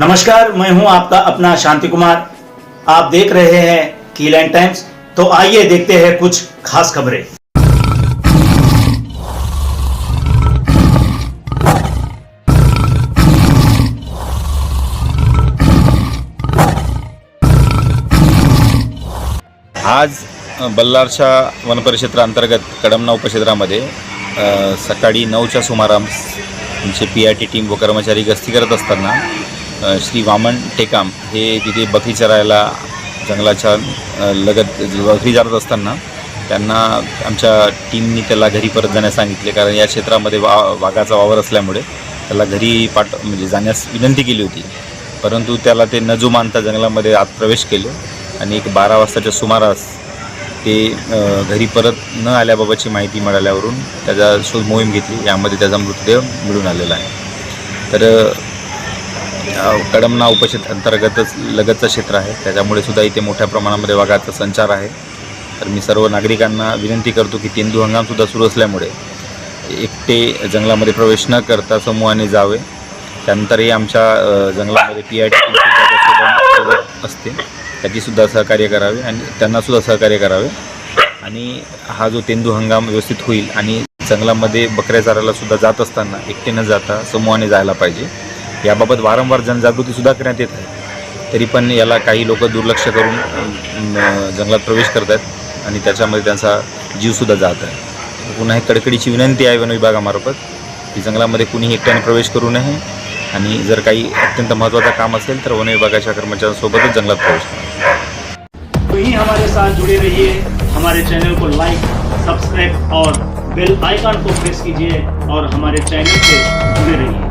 नमस्कार मैं हूं आपका अपना शांति कुमार। आप देख रहे हैं कीलैंड टाइम्स तो आइए देखते हैं कुछ खास खबरें। आज बल्लारशा बल्लारच्या अंतर्गत कडमना उपक्षेत्रामध्ये सकाळी नऊच्या सुमारास आमचे पी आय टी टीम व कर्मचारी गस्ती करत असताना श्री वामन टेकाम हे तिथे बकरी चरायला जंगलाच्या लगत बकरी चारत असताना त्यांना आमच्या टीमनी त्याला घरी परत जाण्यास सांगितले. कारण या क्षेत्रामध्ये वा वाघाचा वावर असल्यामुळे त्याला घरी पाठ म्हणजे जाण्यास विनंती केली होती. परंतु त्याला ते न जुमानता जंगलामध्ये आत प्रवेश केले आणि एक बारा वाजताच्या सुमारास ते घरी परत न आल्याबाबतची माहिती मिळाल्यावरून त्याचा शोध मोहीम घेतली. यामध्ये त्याचा मृतदेह मिळून आलेला आहे. तर कडमना उपक्षेत्र अंतर्गतच लगतचं क्षेत्र आहे. त्याच्यामुळे सुद्धा इथे मोठ्या प्रमाणामध्ये वाघाचा संचार आहे. तर मी सर्व नागरिकांना विनंती करतो की तेंदू हंगामसुद्धा सुरू असल्यामुळे एकटे जंगलामध्ये प्रवेश न करता समूहाने जावे. त्यानंतरही आमच्या जंगलामध्ये पी आय टी असते. त्याचीसुद्धा सहकार्य करावे आणि त्यांनासुद्धा सहकार्य करावे. आणि हा जो तेंदू हंगाम व्यवस्थित होईल आणि जंगलामध्ये बकऱ्या चारायला सुद्धा जात असताना एकटे न जाता समूहाने जायला पाहिजे. याबाबत वारंवार जनजागृतीसुद्धा करण्यात येत आहे. तरी पण याला काही लोक दुर्लक्ष करून जंगलात प्रवेश करत आहेत आणि त्याच्यामध्ये त्यांचा जीवसुद्धा जात आहे. पुन्हा एक कडकडीची विनंती आहे वन विभागामार्फत की जंगलामध्ये कुणीही एकट्याने प्रवेश करू नये आणि जर काही अत्यंत महत्त्वाचं काम असेल तर वन विभागाच्या कर्मचाऱ्यांसोबतच जंगलात प्रवेश करा. तो हमारे साथ जुड़े रहिए। हमारे चैनल को लाइक सब्सक्राइब और बेल आइकन को प्रेस कीजिए और हमारे चैनल से जुड़े रहिए।